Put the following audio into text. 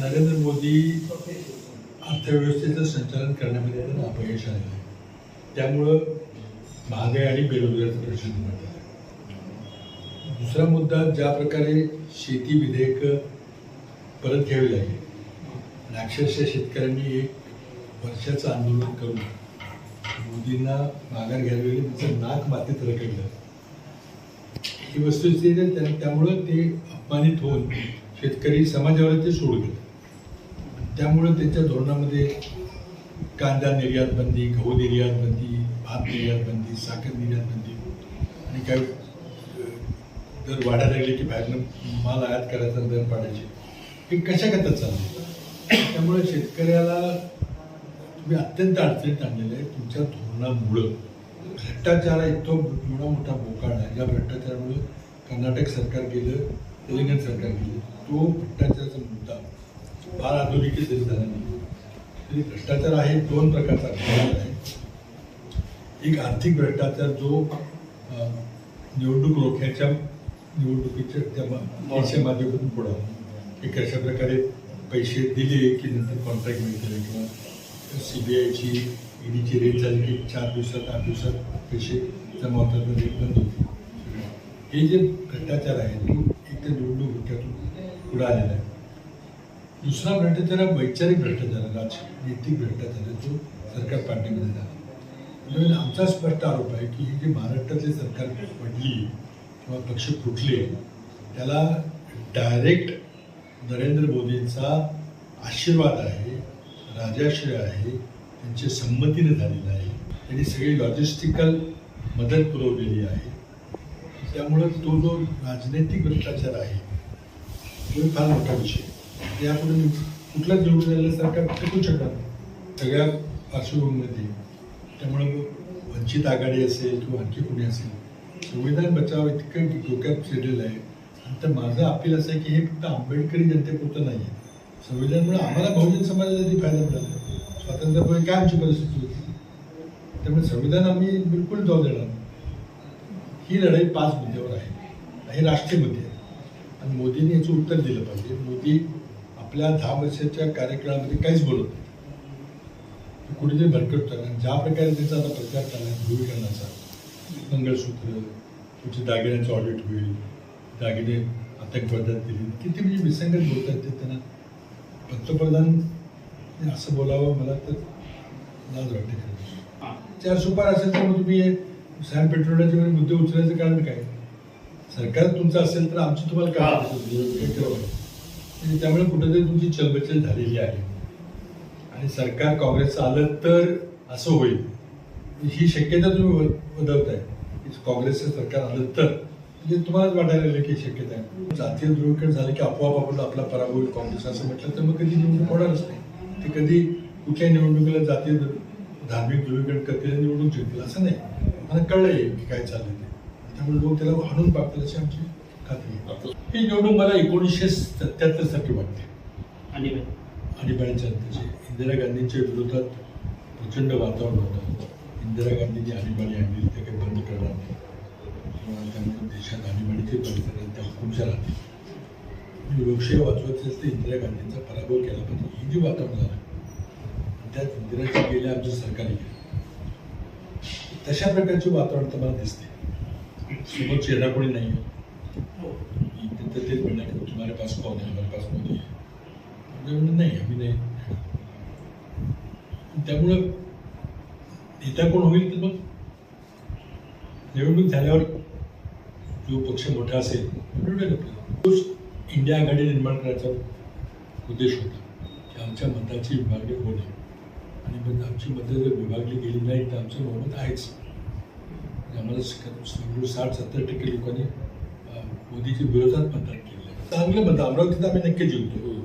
नरेंद्र मोदी अर्थव्यवस्थेचं संचालन करण्यामध्ये त्यांना अपयश आलेलं आहे. त्यामुळं महागाई आणि बेरोजगारीचा प्रश्न निर्माण झाला. दुसरा मुद्दा ज्या प्रकारे शेती विधेयक परत घ्यावी लागली आणि अक्षरशः शेतकऱ्यांनी एक वर्षाचं आंदोलन करून मोदींना माघार घ्यावी त्याचं त्यांचं नाक मातीत रखडलं ही वस्तुस्थिती त्यामुळं ते अपमानित होऊन शेतकरी समाजावर ते सोड गेले त्यामुळं त्यांच्या धोरणामध्ये कांदा निर्यात बंदी गहू निर्यात बंदी भात निर्यात बंदी साखर निर्यात बंदी आणि काय दर वाढायला लागले की बाहेरनं माल आयात करायचा दर पाडायचे हे कशा करता चालले त्यामुळे शेतकऱ्याला तुम्ही अत्यंत अडचणीत आणलेलं आहे. तुमच्या धोरणामुळं भ्रष्टाचार इतका एवढा मोठा बोकाळ आहे. ज्या भ्रष्टाचारामुळे कर्नाटक सरकार गेलं तेलंगण सरकार गेलं तो भ्रष्टाचाराचा मुद्दा फार आधुनिक झाला नाही. भ्रष्टाचार आहे दोन प्रकारचा भ्रष्टाचार आहे. एक आर्थिक भ्रष्टाचार जो निवडणूक रोख्याच्या निवडणुकीच्या त्या माध्यमातून पुढं की कशा प्रकारे पैसे दिले की नंतर कॉन्ट्रॅक्ट मिळतील किंवा सी बी आयची ईडीची रेट झाली की चार दिवसात आठ दिवसात पैसे जमा होतात रेट बंद होते. हे जे भ्रष्टाचार आहे तो एक तर निवडणूक रोख्यातून पुढे आलेला आहे. दुसरा भ्रष्टाचार हा वैचारिक भ्रष्टाचार आहे राज नैतिक भ्रष्टाचार जो सरकार पाडण्यामध्ये झाला त्यामुळे आमचा स्पष्ट आरोप आहे की हे जे महाराष्ट्रातले सरकार पडली किंवा पक्ष फुटले त्याला डायरेक्ट नरेंद्र मोदींचा आशीर्वाद आहे राजाश्रय आहे त्यांच्या संमतीने झालेला आहे. त्यांनी सगळी लॉजिस्टिकल मदत पुरवलेली आहे. त्यामुळं तो जो राजनैतिक भ्रष्टाचार आहे तो फार मोठा विषय यापुढे कुठलाच निवडून आलेलं सरकार टिकू शकणार नाही. सगळ्या पार्श्वभूमीमध्ये त्यामुळे मग वंचित आघाडी असेल किंवा आणखी कोणी असेल संविधान बचाव इतकं डोक्यात शिरलेलं आहे. आणि तर माझं अपील असं आहे की हे फक्त आंबेडकरी जनतेपुरतं नाही आहे. संविधानामुळे आम्हाला बहुजन समाजासाठी फायदा मिळाला स्वातंत्र्यामुळे काय आमची परिस्थिती होती? त्यामुळे संविधान आम्ही बिलकुल जाऊ देणार ही लढाई पाच मुद्द्यावर आहे. हे राष्ट्रीय मुद्दे आहे. आणि मोदींनी याचं उत्तर दिलं पाहिजे. मोदी आपल्या दहा वर्षाच्या कार्यकाळामध्ये काहीच बोलत नाही. कुठेतरी भरकटतात आणि ज्या प्रकारे त्याचा आता प्रचार चालला ध्रुवीकरणाचा मंगळसूत्र तुमचे दागिन्यांचं ऑडिट होईल दागिने आतंकवादात दिली. किती म्हणजे विसंगत बोलतात ते त्यांना. पंतप्रधान असं बोलावं मला तर लाज वाटते खरं चार सुपार असेल तर मग तुम्ही सॅन पेट्रोलचे वगैरे मुद्दे उचलायचं कारण काय? सरकार तुमचं असेल तर आमची तुम्हाला काय आणि त्यामुळे कुठेतरी तुमची चलबचल झालेली आहे. आणि सरकार काँग्रेसचं आलं तर असं होईल. ही शक्यता तुम्ही वदवताय. काँग्रेसचं सरकार आलं तर. म्हणजे तुम्हालाच वाटायला लागलं की शक्यता आहे. जातीय ध्रुवीकरण झालं की आपोआप आपण आपला पराभव होईल काँग्रेस असं म्हटलं तर मग कधी निवडणूक होणारच नाही. ते कधी कुठल्याही निवडणुकीला जातीय धार्मिक ध्रुवीकरण करतील निवडणूक जिंकलं असं नाही. मला कळलं आहे की काय चाललं ते. त्यामुळे लोक त्याला हाणून पाडतील अशी आमची ही निवडणूक मला एकोणीसशे सत्याहत्तरसाठी वाटते. आणि आणीबाणीच्या त्याचे इंदिरा गांधींच्या विरोधात प्रचंड वातावरण होतं. इंदिरा गांधींनी आणीबाणी आणली ते काही बंद करणार नाही. किंवा त्यामुळे देशात आणीबाणीचे बंद करणार त्या हुकुमशा राहतील लोकशाही वाचवायची असते इंदिरा गांधींचा पराभव केला पाहिजे. ही जी वातावरण झालं त्यात इंदिराजी गेल्या आमच्या सरकारने गेलं तशा प्रकारचे वातावरण तुम्हाला दिसते. समोर चेहरा कोणी नाही इथे तर तेच म्हणणं तुम्हारे पास कौन है हमारे पास मोदी है उन्होंने नहीं नाही आम्ही नाही त्यामुळं नेता कोण होईल तर मग निवडणूक झाल्यावर जो पक्ष मोठा असेल तोच इंडिया आघाडी निर्माण करायचा उद्देश होता की आमच्या मताची विभागणी होणे आणि मग आमची मतं जर विभागली गेली नाही तर आमचं बहुमत आहेच. आम्हाला साठ सत्तर टक्के लोकांनी मोदीच्या विरोधात मतदान केलं चांगलं मत अमरावतीत आम्ही नक्की जिंकतो.